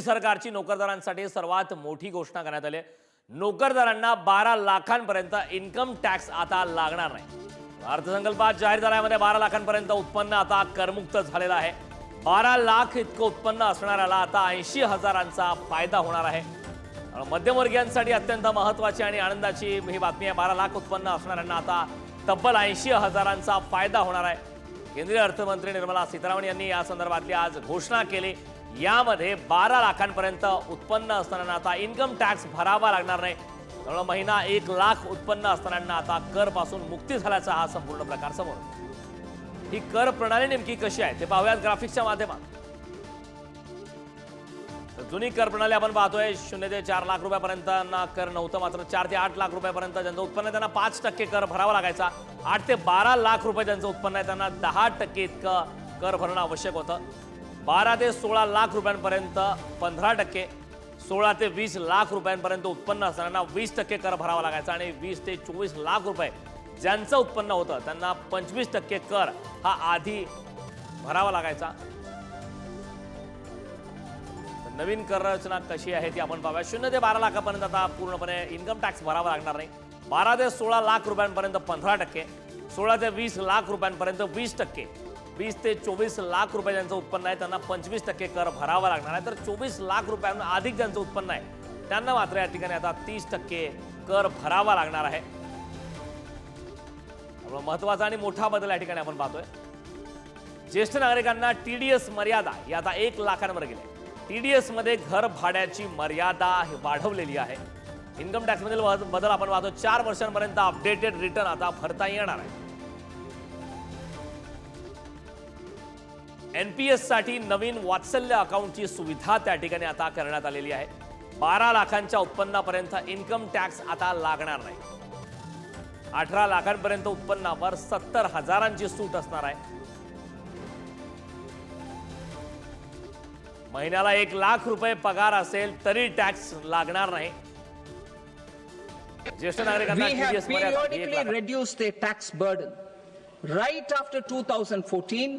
मोदी सरकारची नोकरदारांसाठी सर्वात मोठी घोषणा करण्यात आली आहे. नोकरदारांना बारा लाखांपर्यंत इन्कम टॅक्स आता लागणार नाही. अर्थसंकल्पात जाहीर झाल्यामध्ये बारा लाखांपर्यंत उत्पन्न आता करमुक्त झालेलं आहे. बारा लाख इतकं उत्पन्न असणाऱ्याला आता ऐंशी हजारांचा फायदा होणार आहे. मध्यमवर्गीयांसाठी अत्यंत महत्वाची आणि आनंदाची ही बातमी आहे. बारा लाख उत्पन्न असणाऱ्यांना आता तब्बल ऐंशी हजारांचा फायदा होणार आहे. केंद्रीय अर्थमंत्री निर्मला सीतारामन यांनी या संदर्भातली आज घोषणा केली. यामध्ये बारा लाखांपर्यंत उत्पन्न असताना आता इन्कम टॅक्स भरावा लागणार नाही. त्यामुळे महिना एक लाख उत्पन्न असताना आता कर पासून मुक्ती झाल्याचा हा संपूर्ण प्रकार समोर. ही कर प्रणाली नेमकी कशी आहे ते पाहूयात ग्राफिक्सच्या माध्यमात. जुनी कर प्रणाली आपण पाहतोय शून्य ते चार लाख रुपयापर्यंत कर नव्हतं मात्र चार ते आठ लाख रुपयापर्यंत ज्यांचं उत्पन्न आहे त्यांना पाच टक्के कर भरावा लागायचा. आठ ते बारा लाख रुपये ज्यांचं उत्पन्न आहे त्यांना दहा टक्के इतकं कर भरणं आवश्यक होतं. बारा ते सोळा लाख रुपयांपर्यंत पंधरा टक्के सोळा ते वीस लाख रुपयांपर्यंत उत्पन्न असणाऱ्यांना वीस टक्के कर भरावा लागायचा आणि वीस ते चोवीस लाख रुपये ज्यांचं उत्पन्न होतं त्यांना पंचवीस टक्के कर हा आधी भरावा लागायचा. नवीन कर रचना कशी आहे ती आपण पाहूया. शून्य ते बारा लाखापर्यंत आता पूर्णपणे इन्कम टॅक्स भरावा लागणार नाही. बारा ते सोळा लाख रुपयांपर्यंत पंधरा टक्के सोळा ते वीस लाख रुपयांपर्यंत वीस टक्के. वीस ते चोवीस लाख रुपये ज्यांचं उत्पन्न आहे त्यांना पंचवीस टक्के कर भरावा लागणार आहे. तर चोवीस लाख रुपयांना अधिक ज्यांचं उत्पन्न आहे त्यांना मात्र या ठिकाणी आता तीस टक्के कर भरावा लागणार आहे. त्यामुळे महत्त्वाचा आणि मोठा बदल या ठिकाणी आपण पाहतोय. ज्येष्ठ नागरिकांना टीडीएस मर्यादा ही आता एक लाखांवर गेली. टीडीएसमध्ये घर भाड्याची मर्यादा ही वाढवलेली आहे. इन्कम टॅक्समधील बदल आपण पाहतो चार वर्षांपर्यंत अपडेटेड रिटर्न आता भरता येणार आहे. एनपीएससाठी नवीन वात्सल्य अकाउंटची सुविधा त्या ठिकाणी आता करण्यात आलेली आहे. बारा लाखांच्या उत्पन्नापर्यंत इन्कम टॅक्स आता लागणार नाही. अठरा लाखांपर्यंत उत्पन्नावर सत्तर हजारांची सूट असणार आहे. महिन्याला एक लाख रुपये पगार असेल तरी टॅक्स लागणार नाही. ज्येष्ठ नागरिकांना reduced their tax burden. Right after 2014,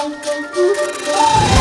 bom, bom, bom, bom.